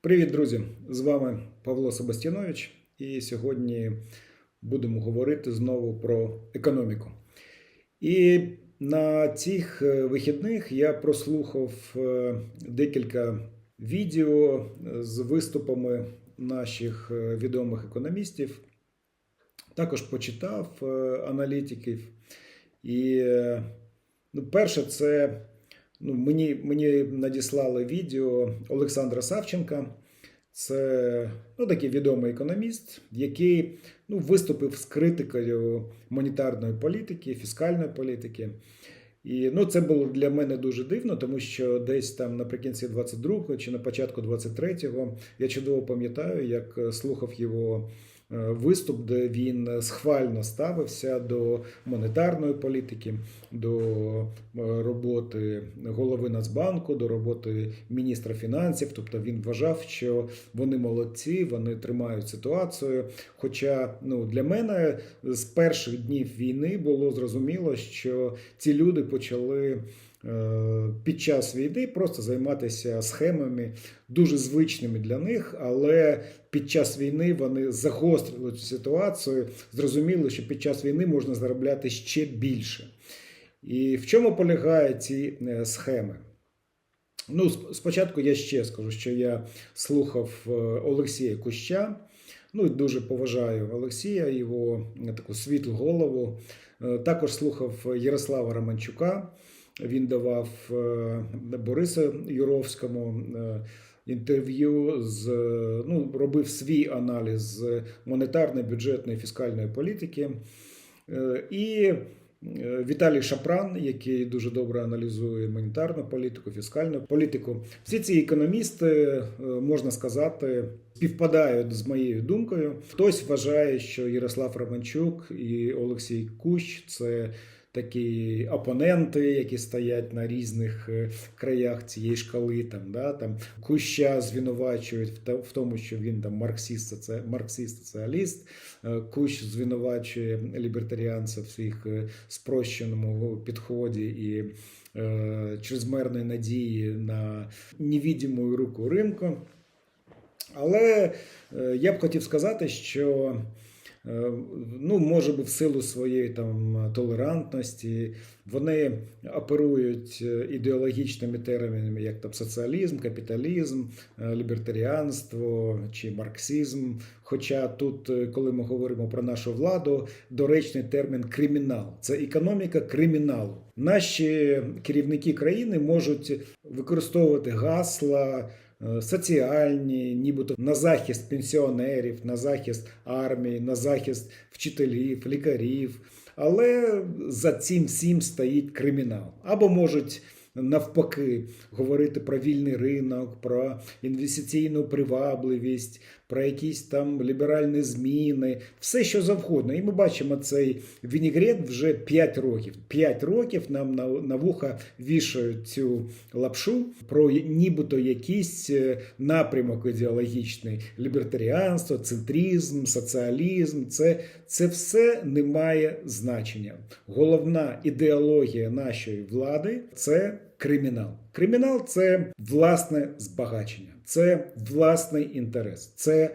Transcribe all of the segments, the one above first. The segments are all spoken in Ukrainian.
Привіт, друзі! З вами Павло Себастьянович, і сьогодні будемо говорити знову про економіку. І на цих е, вихідних я прослухав е, декілька відео з виступами наших е, відомих економістів. Також почитав е, аналітиків. І е, ну, перше, це ну, мені, мені надіслали відео Олександра Савченка. Це ну, такий відомий економіст, який ну, виступив з критикою монетарної політики, фіскальної політики. І ну, це було для мене дуже дивно, тому що десь там наприкінці 22-го чи на початку 23-го я чудово пам'ятаю, як е, слухав його виступ, де він схвально ставився до монетарної політики, до е, роботи голови Нацбанку, до роботи міністра фінансів. Тобто він вважав, що вони молодці, вони тримають ситуацію. Хоча ну, для мене з перших днів війни було зрозуміло, що ці люди почали. Е, Під час війни просто займатися схемами дуже звичними для них, але під час війни вони загострили цю ситуацію, зрозуміли, що під час війни можна заробляти ще більше. І в чому полягають ці е, схеми? Ну, спочатку я ще скажу, що я слухав е, Олексія Куща. Ну і дуже поважаю Олексія, його таку світлу голову. Також слухав Ярослава Романчука. Він давав е, Борису Юровському е, інтерв'ю з ну, робив свій аналіз монетарної, бюджетної, фіскальної політики. Е, І Віталій Шапран, який дуже добре аналізує монетарну політику, фіскальну політику. Всі ці економісти, можна сказати, співпадають з моєю думкою. Хтось вважає, що Ярослав Романчук і Олексій Кущ це такі опоненти, які стоять на різних е, краях цієї шкали. Там, да, там Куща звинувачують в тому, що він там марксист, це марксист-соціаліст. Е, Кущ звинувачує лібертаріанця в своїх е, спрощеному підході і е, чрезмерної надії на невідиму руку ринку. Але я б хотів сказати, що ну, може би, в силу своєї там толерантності вони оперують е, ідеологічними термінами, як там соціалізм, капіталізм, е, лібертаріанство чи марксизм. Хоча тут, е, коли ми говоримо про нашу владу, доречний термін кримінал це економіка криміналу. Наші керівники країни можуть використовувати гасла. Е, Соціальні, нібито на захист пенсіонерів, на захист армії, на захист вчителів, лікарів. Але за цим всім стоїть кримінал. Або можуть навпаки говорити про вільний ринок, про інвестиційну привабливість, про якісь там ліберальні зміни, все що завгодно. І ми бачимо цей вінігрет вже 5 років. 5 років нам на, на вуха вішають цю лапшу про нібито якийсь е, напрямок ідеологічний: лібертаріанство, центризм, соціалізм. Це, це все не має значення. Головна ідеологія нашої влади це кримінал. Кримінал це власне збагачення, це власний інтерес, це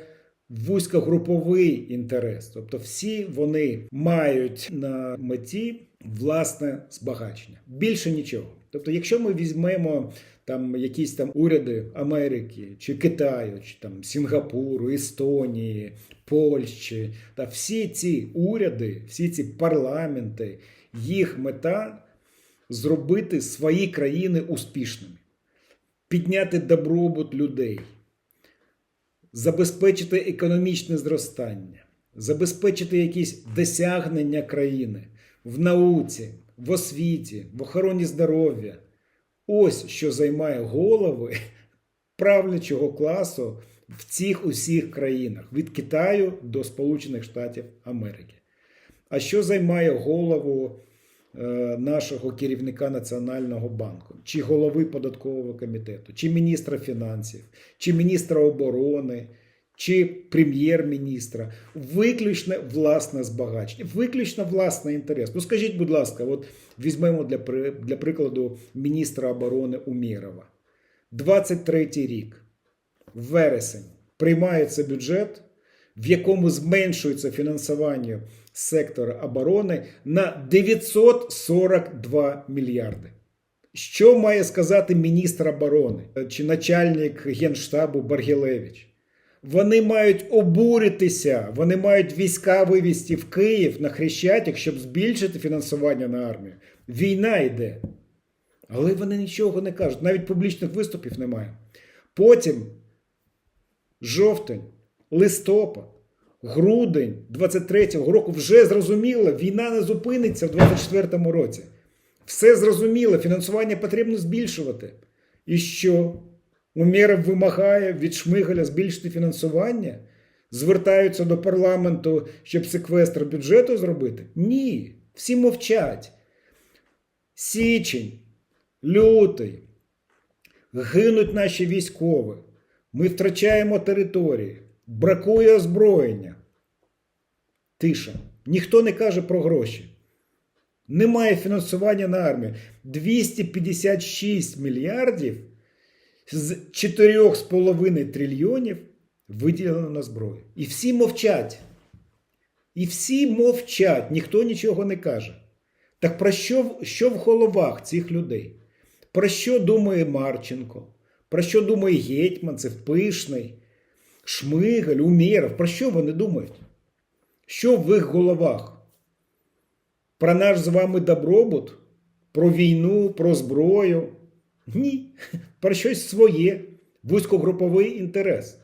вузькогруповий інтерес. Тобто, всі вони мають на меті власне збагачення. Більше нічого. Тобто, якщо ми візьмемо там якісь там уряди Америки чи Китаю, чи там Сінгапуру, Естонії, Польщі, та всі ці уряди, всі ці парламенти, їх мета зробити свої країни успішними, підняти добробут людей, забезпечити економічне зростання, забезпечити якісь досягнення країни в науці, в освіті, в охороні здоров'я. Ось що займає голови правлячого класу в цих усіх країнах від Китаю до Сполучених Штатів Америки. А що займає голову нашого керівника Національного банку, чи голови податкового комітету, чи міністра фінансів, чи міністра оборони, чи прем'єр-міністра? Виключно власне збагачення, виключно власний інтерес. Ну скажіть, будь ласка, от візьмемо для, для прикладу міністра оборони Умєрова. 23 рік. вересень приймається бюджет, в якому зменшується фінансування сектора оборони на 942 мільярди. Що має сказати міністр оборони чи начальник генштабу Баргілевич? Вони мають обуритися, вони мають війська вивести в Київ на Хрещатик, щоб збільшити фінансування на армію. Війна йде. Але вони нічого не кажуть, навіть публічних виступів немає. Потім жовтень, листопад, грудень 23-го року вже зрозуміло, війна не зупиниться в 24-му році. Все зрозуміло, фінансування потрібно збільшувати. І що? Умєров вимагає від Шмигаля збільшити фінансування? Звертаються до парламенту, щоб секвестр бюджету зробити? Ні. Всі мовчать. Січень, лютий. Гинуть наші військові. Ми втрачаємо території. Бракує озброєння. Тиша. Ніхто не каже про гроші. Немає фінансування на армію. 256 мільярдів з 4,5 трильйонів виділено на зброю. І всі мовчать. І всі мовчать, ніхто нічого не каже. Так про що, що в головах цих людей? Про що думає Марченко? Про що думає Гетьманцев, Пишний, Шмигаль, Умєров? Про що вони думають? Що в їх головах? Про наш з вами добробут? Про війну, про зброю? Ні, про щось своє, вузькогруповий інтерес.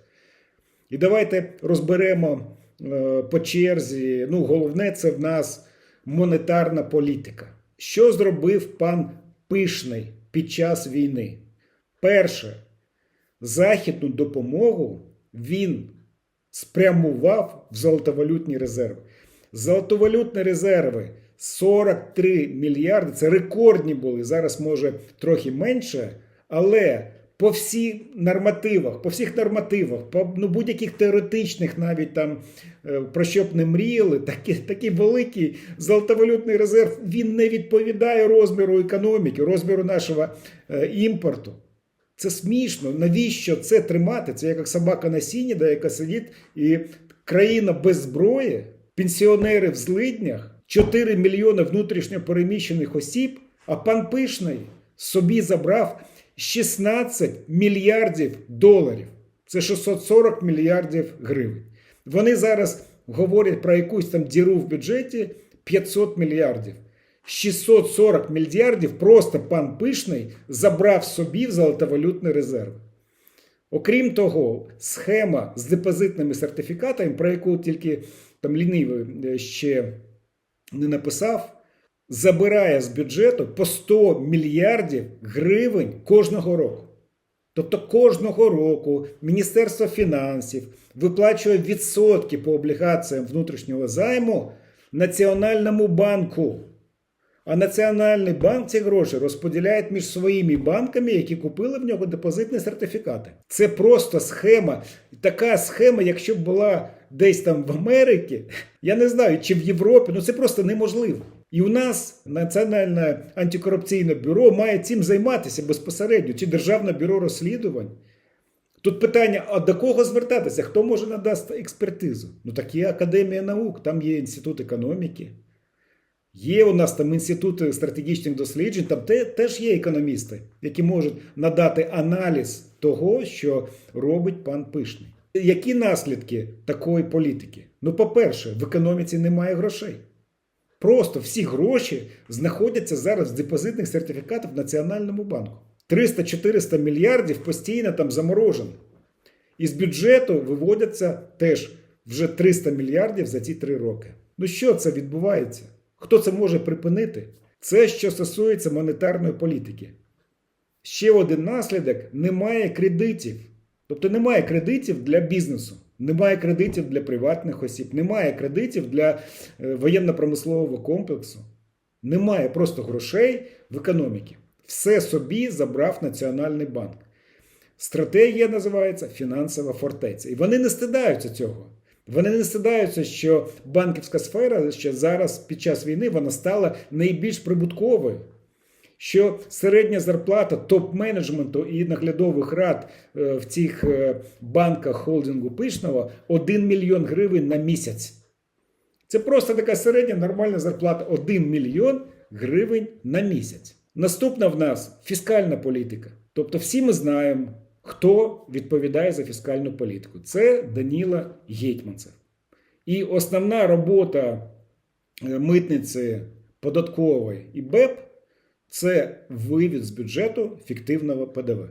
І давайте розберемо е, по черзі. Ну, головне, це в нас монетарна політика. Що зробив пан Пишний під час війни? Перше, західну допомогу він спрямував в золотовалютні резерви. Золотовалютні резерви 43 мільярди. Це рекордні були. Зараз може трохи менше, але по всіх нормативах, по всіх нормативах, по ну, будь-яких теоретичних, навіть там е, про що б не мріяли, такий, такий великий золотовалютний резерв він не відповідає розміру економіки, розміру нашого е, імпорту. Це смішно. Навіщо це тримати? Це як собака на сіні, де яка сидить, і країна без зброї, пенсіонери в злиднях, 4 мільйони внутрішньо переміщених осіб, а пан Пишний собі забрав 16 мільярдів доларів. Це 640 мільярдів гривень. Вони зараз говорять про якусь там діру в бюджеті 500 мільярдів. 640 мільярдів просто пан Пишний забрав собі в золотовалютний резерв. Окрім того, схема з депозитними сертифікатами, про яку тільки там лінивий ще не написав, забирає з бюджету по 100 мільярдів гривень кожного року. Тобто кожного року Міністерство фінансів виплачує відсотки по облігаціям внутрішнього займу Національному банку. А Національний банк ці гроші розподіляє між своїми банками, які купили в нього депозитні сертифікати. Це просто схема. Така схема, якщо б була десь там в Америці, я не знаю, чи в Європі, ну це просто неможливо. І у нас Національне антикорупційне бюро має цим займатися безпосередньо, чи Державне бюро розслідувань. Тут питання: а до кого звертатися? Хто може надати експертизу? Ну так є Академія наук, там є інститут економіки. Є у нас там інститути стратегічних досліджень, там теж є економісти, які можуть надати аналіз того, що робить пан Пишний. Які наслідки такої політики? Ну, по-перше, в економіці немає грошей. Просто всі гроші знаходяться зараз в депозитних сертифікатах в Національному банку. 300-400 мільярдів постійно там заморожено. Із бюджету виводяться теж вже 300 мільярдів за ці три роки. Ну що це відбувається? Хто це може припинити? Це що стосується монетарної політики. Ще один наслідок: немає кредитів. Тобто немає кредитів для бізнесу, немає кредитів для приватних осіб, немає кредитів для е, воєнно-промислового комплексу. Немає просто грошей в економіці. Все собі забрав Національний банк. Стратегія називається фінансова фортеця. І вони не стидаються цього. Вони не стидаються, що банківська сфера ще зараз, під час війни, вона стала найбільш прибутковою. що середня зарплата топ-менеджменту і наглядових рад е, в цих е, банках холдингу Пишного 1 мільйон гривень на місяць. Це просто така середня нормальна зарплата 1 мільйон гривень на місяць. Наступна в нас фіскальна політика. Тобто, всі ми знаємо, хто відповідає за фіскальну політику. Це Даніла Гетьманцев. І основна робота е, митниці податкової і БЕП це вивід з бюджету фіктивного ПДВ.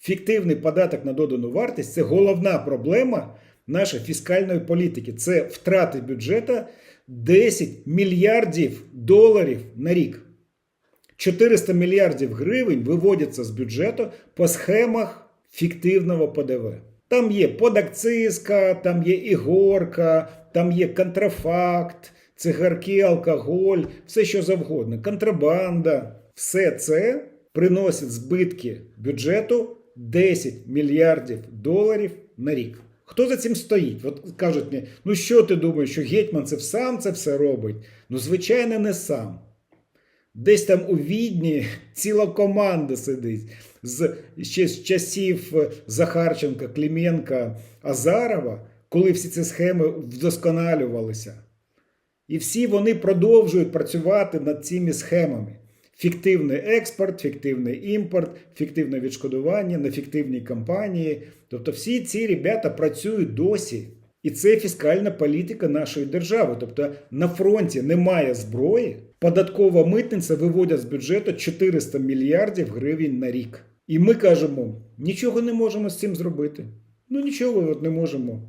Фіктивний податок на додану вартість це головна проблема нашої фіскальної політики. Це втрати бюджету 10 мільярдів доларів на рік. 400 мільярдів гривень виводяться з бюджету по схемах фіктивного ПДВ. Там є подакцизка, там є ігорка, там є контрафакт, цигарки, алкоголь, все що завгодно, контрабанда. Все це приносить збитки бюджету 10 мільярдів доларів на рік. Хто за цим стоїть? От кажуть мені, ну що ти думаєш, що Гетьманцев сам це все робить? Ну, звичайно, не сам. Десь там у Відні ціла команда сидить з ще з часів Захарченка, Кліменка, Азарова, коли всі ці схеми вдосконалювалися. І всі вони продовжують працювати над цими схемами. Фіктивний експорт, фіктивний імпорт, фіктивне відшкодування на фіктивній компанії. Тобто всі ці ребята працюють досі. І це фіскальна політика нашої держави. Тобто на фронті немає зброї, податкова митниця виводять з бюджету 400 мільярдів гривень на рік. І ми кажемо, нічого не можемо з цим зробити. Ну нічого от не можемо.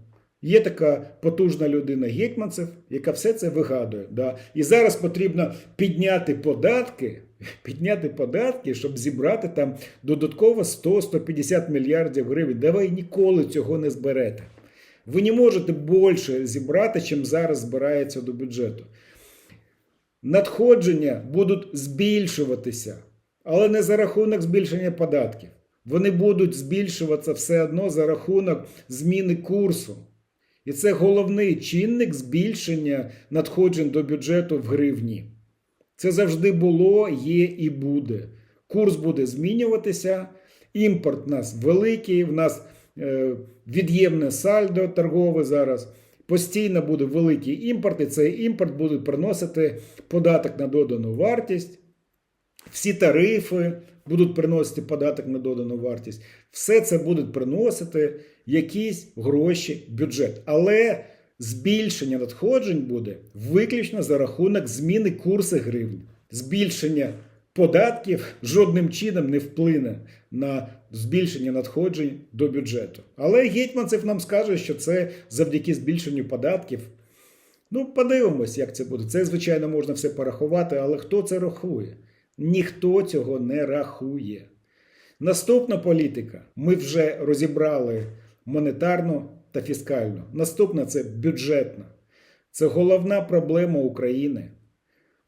Є така потужна людина Гетьманцев, яка все це вигадує. Да? І зараз потрібно підняти податки, підняти податки, щоб зібрати там додатково 100-150 мільярдів гривень. Да ви ніколи цього не зберете. Ви не можете більше зібрати, чим зараз збирається до бюджету. Надходження будуть збільшуватися, але не за рахунок збільшення податків. Вони будуть збільшуватися все одно за рахунок зміни курсу. І це головний чинник збільшення надходжень до бюджету в гривні. Це завжди було, є і буде. Курс буде змінюватися, імпорт у нас великий, в нас від'ємне сальдо торгове зараз. Постійно буде великий імпорт, і цей імпорт буде приносити податок на додану вартість. Всі тарифи будуть приносити податок на додану вартість. Все це буде приносити якісь гроші в бюджет. Але збільшення надходжень буде виключно за рахунок зміни курсу гривні. Збільшення податків жодним чином не вплине на збільшення надходжень до бюджету. Але Гетьманцев нам скаже, що це завдяки збільшенню податків. Ну, подивимось, як це буде. Це, звичайно, можна все порахувати, але хто це рахує? Ніхто цього не рахує. Наступна політика. Ми вже розібрали монетарну та фіскальну. Наступна це бюджетна. Це головна проблема України.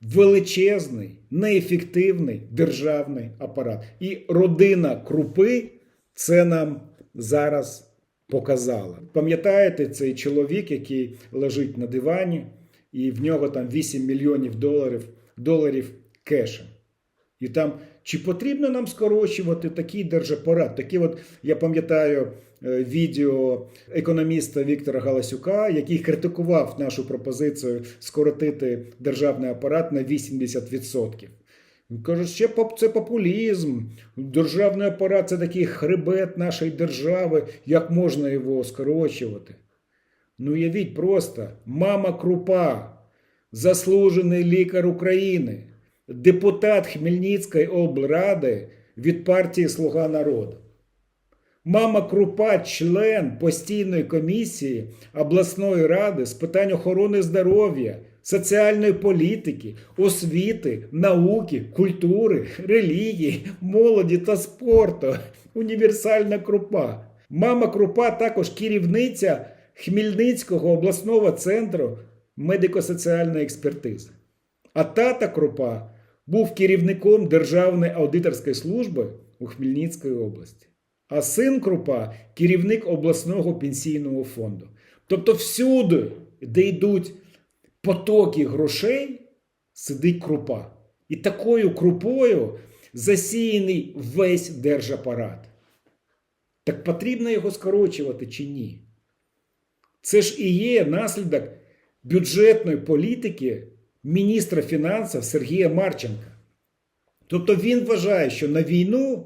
Величезний, неефективний державний апарат. І родина крупи це нам зараз показала. Пам'ятаєте цей чоловік, який лежить на дивані, і в нього там 8 мільйонів доларів, доларів кеша. І там чи потрібно нам скорочувати такий держапарат? Такі от я пам'ятаю е, відео економіста Віктора Галасюка, який критикував нашу пропозицію скоротити державний апарат на 80%. Він каже, що це популізм. Державний апарат це такий хребет нашої держави, як можна його скорочувати. Ну, явіть просто, мама крупа, заслужений лікар України депутат Хмельницької облради від партії Слуга народу. Мама Крупа, член постійної комісії обласної ради з питань охорони здоров'я, соціальної політики, освіти, науки, культури, релігії, молоді та спорту. Універсальна крупа. Мама Крупа також керівниця Хмельницького обласного центру медико-соціальної експертизи. А тата Крупа був керівником Державної аудиторської служби у Хмельницькій області. А син Крупа керівник обласного пенсійного фонду. Тобто, всюди, де йдуть потоки грошей, сидить крупа. І такою крупою засіяний весь держапарат. Так потрібно його скорочувати чи ні? Це ж і є наслідок бюджетної політики міністра фінансів Сергія Марченка. Тобто він вважає, що на війну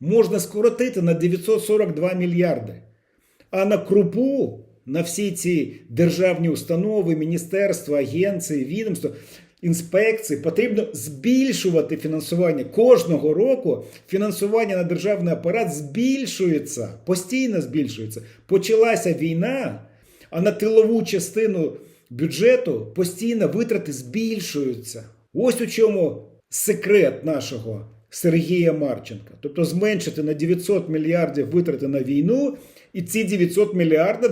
можна скоротити на 942 мільярди, а на крупу, на всі ці державні установи, міністерства, агенції, відомства, інспекції потрібно збільшувати фінансування. Кожного року фінансування на державний апарат збільшується, постійно збільшується. Почалася війна, а на тилову частину бюджету постійно витрати збільшуються. Ось у чому секрет нашого Сергія Марченка. Тобто зменшити на 900 мільярдів витрати на війну, і ці 900 мільярдів,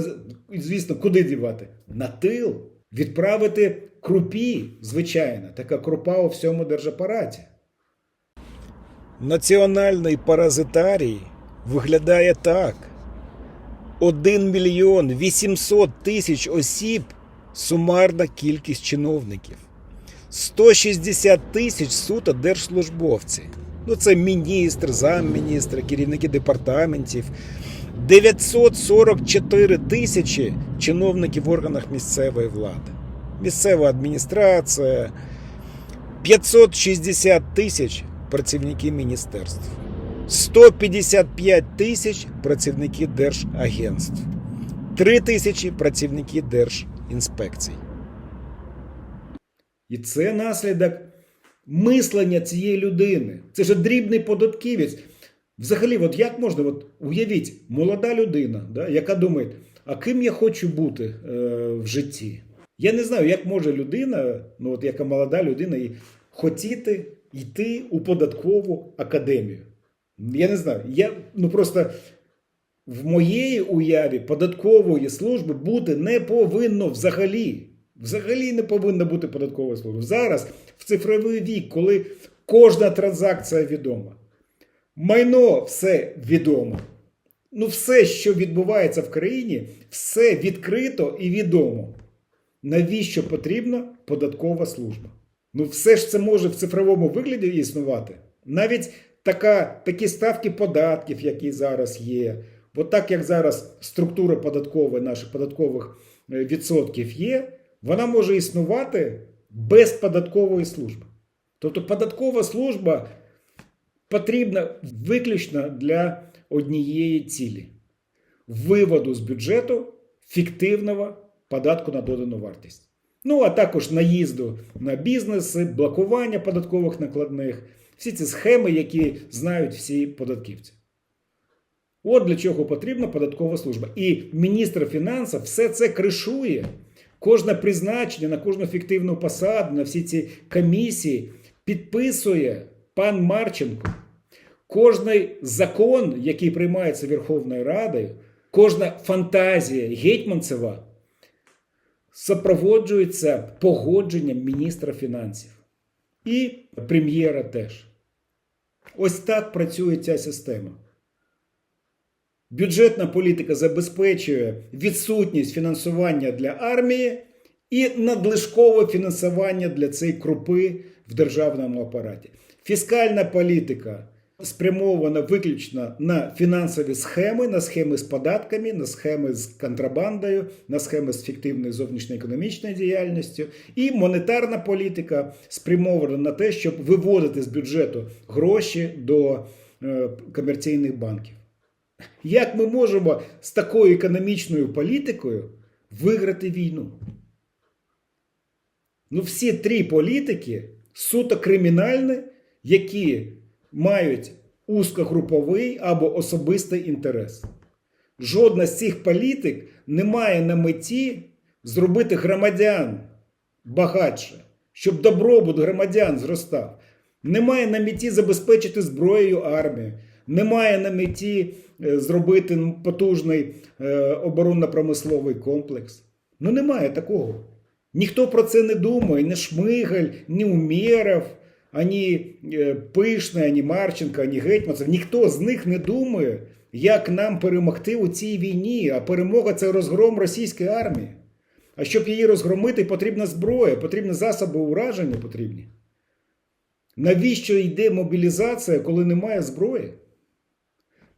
звісно, куди дівати? На тил. Відправити крупі, звичайно, така крупа у всьому держапараті. Національний паразитарій виглядає так. 1 мільйон 800 тисяч осіб сумарна кількість чиновників. 160 тисяч суто держслужбовці. Ну, це міністр, замміністра, керівники департаментів. 944 тисячі чиновників в органах місцевої влади. Місцева адміністрація, 560 тисяч працівники міністерств, 155 тисяч працівники держагентств, 3 тисячі працівники держінспекцій. І це наслідок мислення цієї людини. Це ж дрібний податківець. Взагалі, от як можна, от уявіть, молода людина, да, яка думає, а ким я хочу бути е, в житті? Я не знаю, як може людина, ну от яка молода людина, і хотіти йти у податкову академію. Я не знаю. Я ну просто в моєї уяві податкової служби бути не повинно взагалі. Взагалі не повинна бути податкової служби. Зараз в цифровий вік, коли кожна транзакція відома, майно все відомо. Ну, все, що відбувається в країні, все відкрито і відомо. Навіщо потрібна податкова служба? Ну, все ж це може в цифровому вигляді існувати. Навіть така, такі ставки податків, які зараз є. От так як зараз структура податкова наших податкових е, відсотків є, вона може існувати без податкової служби. Тобто податкова служба потрібна виключно для однієї цілі виводу з бюджету фіктивного податку на додану вартість. Ну, а також наїзду на бізнеси, блокування податкових накладних, всі ці схеми, які знають всі податківці. От для чого потрібна податкова служба. І міністр фінансів все це кришує. Кожне призначення на кожну фіктивну посаду, на всі ці комісії підписує пан Марченко. Кожний закон, який приймається Верховною Радою, кожна фантазія Гетьманцева супроводжується погодженням міністра фінансів і прем'єра теж. Ось так працює ця система. Бюджетна політика забезпечує відсутність фінансування для армії і надлишкове фінансування для цієї крупи в державному апараті. Фіскальна політика спрямована виключно на фінансові схеми, на схеми з податками, на схеми з контрабандою, на схеми з фіктивною зовнішньоекономічною діяльністю. І монетарна політика спрямована на те, щоб виводити з бюджету гроші до е, комерційних банків. Як ми можемо з такою економічною політикою виграти війну? Ну, всі три політики суто кримінальні, які мають узкогруповий або особистий інтерес. Жодна з цих політик не має на меті зробити громадян багатше, щоб добробут громадян зростав. Немає на меті забезпечити зброєю армію, немає на меті е, зробити потужний е, оборонно-промисловий комплекс. Ну, немає такого. Ніхто про це не думає, ні Шмигаль, ні Умєров, ані е, Пишний, ані Марченко, ані Гетьманцев. Ніхто з них не думає, як нам перемогти у цій війні. А перемога це розгром російської армії. А щоб її розгромити, потрібна зброя, потрібні засоби ураження потрібні. Навіщо йде мобілізація, коли немає зброї?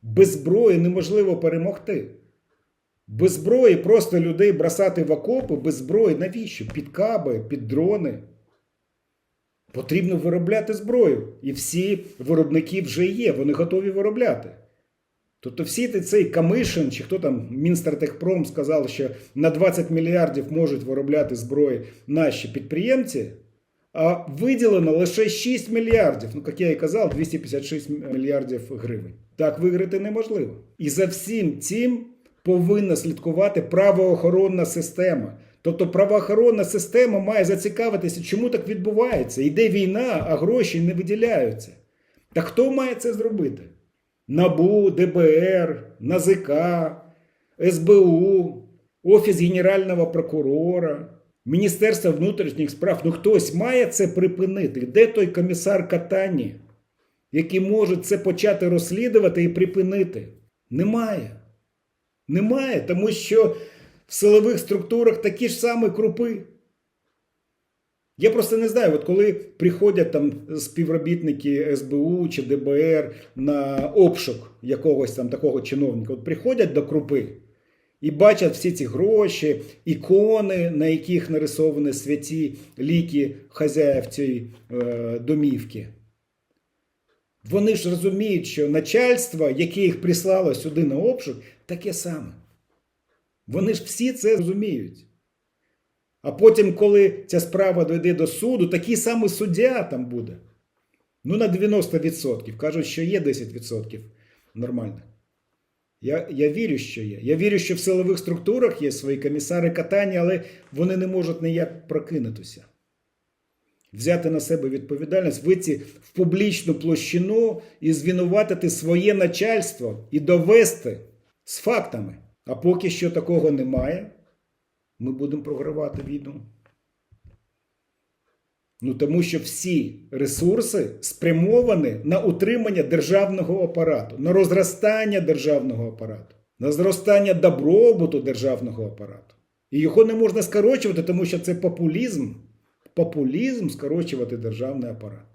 Без зброї неможливо перемогти. Без зброї просто людей бросати в окопи, без зброї навіщо? Під каби, під дрони. Потрібно виробляти зброю. І всі виробники вже є, вони готові виробляти. Тобто всі цей Камишин, чи хто там Мінстратехпром сказав, що на 20 мільярдів можуть виробляти зброї наші підприємці, виділено лише 6 мільярдів. Ну, як я і казав, 256 мільярдів гривень. Так виграти неможливо. І за всім цим повинна слідкувати правоохоронна система. Тобто правоохоронна система має зацікавитися, чому так відбувається. Йде війна, а гроші не виділяються. Та хто має це зробити? НАБУ, ДБР, НАЗК, СБУ, Офіс Генерального прокурора, Міністерство внутрішніх справ. Ну хтось має це припинити. Де той комісар Катані, який може це почати розслідувати і припинити? Немає. Немає, тому що в силових структурах такі ж самі крупи. Я просто не знаю, от коли приходять там співробітники СБУ чи ДБР на обшук якогось там такого чиновника, от приходять до крупи і бачать всі ці гроші, ікони, на яких нарисовані святі ліки хазяїв цієї е, домівки. Вони ж розуміють, що начальство, яке їх прислало сюди на обшук, таке саме. Вони ж всі це розуміють. А потім, коли ця справа дойде до суду, такий самий суддя там буде. Ну, на 90%. Кажуть, що є 10% нормально. Я, я вірю, що є. Я вірю, що в силових структурах є свої комісари катання, але вони не можуть ніяк прокинутися. Взяти на себе відповідальність, вийти в публічну площину і звинуватити своє начальство і довести з фактами. А поки що такого немає, ми будемо програвати війну. Ну тому що всі ресурси спрямовані на утримання державного апарату, на розростання державного апарату, на зростання добробуту державного апарату. І його не можна скорочувати, тому що це популізм. Популізм скорочувати державний апарат.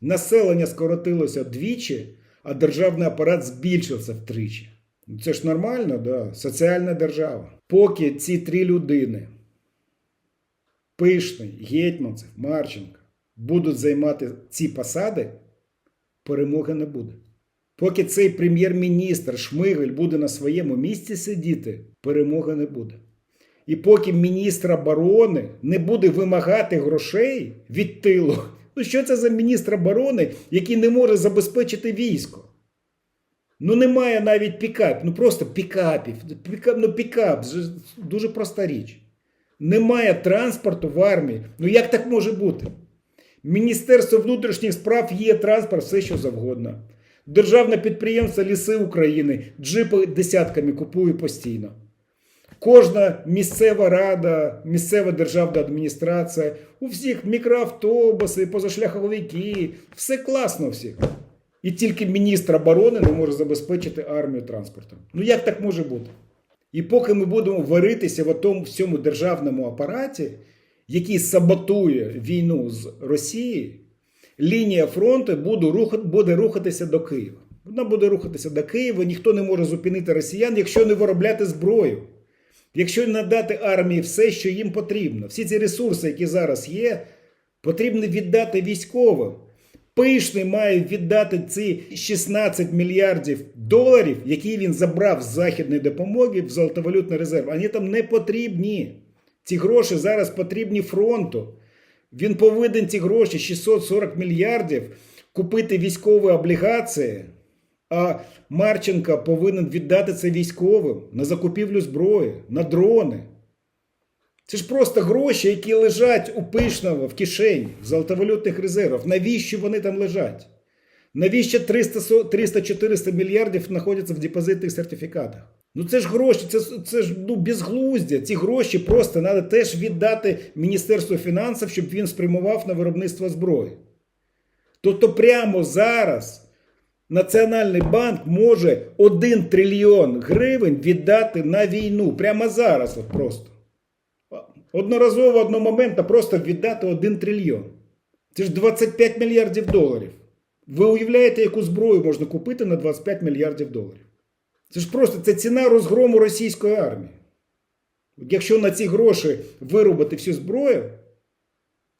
Населення скоротилося двічі, а державний апарат збільшився втричі. Це ж нормально, да? соціальна держава. Поки ці три людини Пишний, Гетьманцев, Марченко будуть займати ці посади, перемоги не буде. Поки цей прем'єр-міністр Шмигаль буде на своєму місці сидіти, перемоги не буде. І поки міністр оборони не буде вимагати грошей від тилу, ну що це за міністр оборони, який не може забезпечити військо? Ну, немає навіть пікап, ну просто пікапів. Пікап, ну пікап, дуже проста річ. Немає транспорту в армії. Ну як так може бути? Міністерство внутрішніх справ є транспорт, все що завгодно. Державне підприємство Ліси України джипи десятками купує постійно. Кожна місцева рада, місцева державна адміністрація, у всіх мікроавтобуси, позашляховики, все класно всіх. І тільки міністр оборони не може забезпечити армію транспортом. Ну як так може бути? І поки ми будемо варитися в тому всьому державному апараті, який саботує війну з Росією, лінія фронту буде рухатися до Києва. Вона буде рухатися до Києва, ніхто не може зупинити росіян, якщо не виробляти зброю, якщо не надати армії все, що їм потрібно. Всі ці ресурси, які зараз є, потрібно віддати військовим. Пишний має віддати ці 16 мільярдів доларів, які він забрав з західної допомоги в золотовалютний резерв. Вони там не потрібні. Ці гроші зараз потрібні фронту. Він повинен ці гроші 640 мільярдів купити військові облігації. А Марченко повинен віддати це військовим на закупівлю зброї, на дрони. Це ж просто гроші, які лежать у пишного в кишені, в золотовалютних резервах. Навіщо вони там лежать? Навіщо 300-400 мільярдів знаходяться в депозитних сертифікатах? Ну це ж гроші, це це ж ну, безглуздя. Ці гроші просто треба теж віддати Міністерству фінансів, щоб він спрямував на виробництво зброї. Тобто прямо зараз Національний банк може 1 трильйон гривень віддати на війну. Прямо зараз от просто. Одноразово одномоментно просто віддати 1 трильйон. Це ж 25 мільярдів доларів. Ви уявляєте, яку зброю можна купити на 25 мільярдів доларів? Це ж просто це ціна розгрому російської армії. Якщо на ці гроші виробити всю зброю,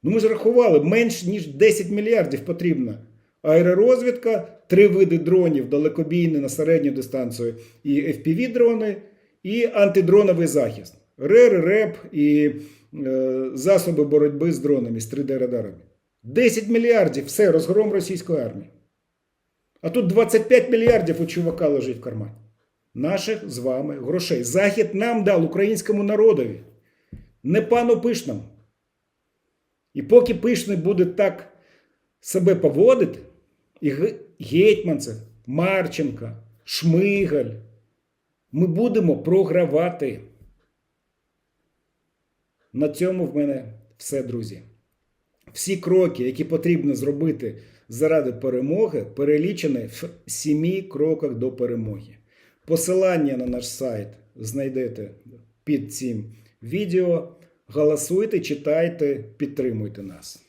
ну ми ж рахували, менш ніж 10 мільярдів потрібно. Аеророзвідка, три види дронів, далекобійні на середню дистанцію, і FPV-дрони, і антидроновий захист. РЕР, РЕП і е, засоби боротьби з дронами, з 3D-радарами. 10 мільярдів все, розгром російської армії. А тут 25 мільярдів у чувака лежить в кармані. Наших з вами грошей. Захід нам дав українському народові, не пану Пишному. І поки Пишний буде так себе поводити, і Гетьманцев, Марченка, Шмигаль, ми будемо програвати. На цьому в мене все, друзі. Всі кроки, які потрібно зробити заради перемоги, перелічені в сімі кроках до перемоги. Посилання на наш сайт знайдете під цим відео. Голосуйте, читайте, підтримуйте нас.